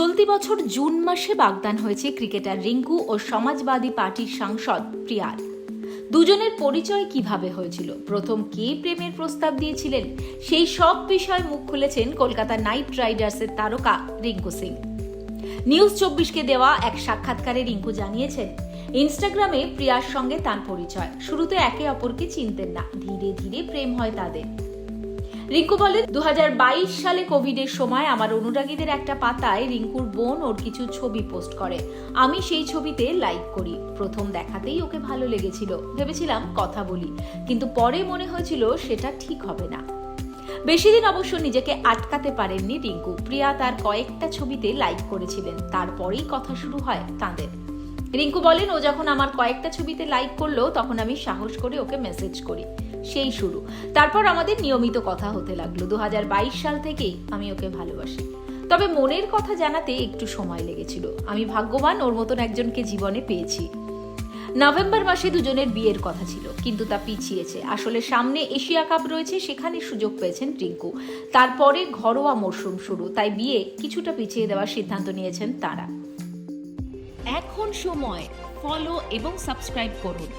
চলতি বছর জুন মাসে বাগদান হয়েছে ক্রিকেটার রিঙ্কু ও সমাজবাদী পার্টির সাংসদ প্রিয়ার দুজনের পরিচয় কীভাবে হয়েছিল? প্রথম কে প্রেমের প্রস্তাব দিয়েছিলেন? সেই সব বিষয় মুখ খুলেছেন কলকাতা নাইট রাইডার্সের তারকা রিঙ্কু সিং। নিউজ চব্বিশকে দেওয়া এক সাক্ষাৎকারে রিঙ্কু জানিয়েছেন, ইনস্টাগ্রামে প্রিয়ার সঙ্গে তার পরিচয়। শুরুতে একে অপরকে চিনতেন না। ধীরে ধীরে প্রেম হয় তাদের। রিঙ্কু বলেন দু সালে কোভিডের সময় আমার অনুরাগীদের একটা পাতায় রিঙ্কুর বোন ওর কিছু ছবি পোস্ট করে। আমি সেই ছবিতে লাইক করি। প্রথম দেখাতেই ওকে ভালো লেগেছিল। ভেবেছিলাম কথা বলি। কিন্তু পরে মনে হয়েছিল সেটা ঠিক হবে না। বেশি দিন অবশ্য নিজেকে আটকাতে পারেননি রিঙ্কু। প্রিয়া তার কয়েকটা ছবিতে লাইক করেছিলেন। তারপরেই কথা শুরু হয় তাঁদের। রিঙ্কু বলেন, ও যখন আমার কয়েকটা ছবিতে লাইক করল, তখন আমি সাহস করে ওকে মেসেজ করি। সেই শুরু। তারপর আমাদের নিয়মিত কথা হতে লাগল। দুহাজার বাইশ সাল থেকেই আমি ওকে ভালোবাসি। তবে মনের কথা জানাতে একটু সময় লেগেছিল। আমি ভাগ্যবান, ওর মতন একজনকে জীবনে পেয়েছি। নভেম্বর মাসে দুজনের বিয়ের কথা ছিল, কিন্তু তা পিছিয়েছে। আসলে সামনে এশিয়া কাপ রয়েছে, সেখানে সুযোগ পেয়েছেন রিঙ্কু। তারপরে ঘরোয়া মরশুম শুরু, তাই বিয়ে কিছুটা পিছিয়ে দেওয়ার সিদ্ধান্ত নিয়েছেন তারা। এখন সময় ফলো এবং সাবস্ক্রাইব করুন।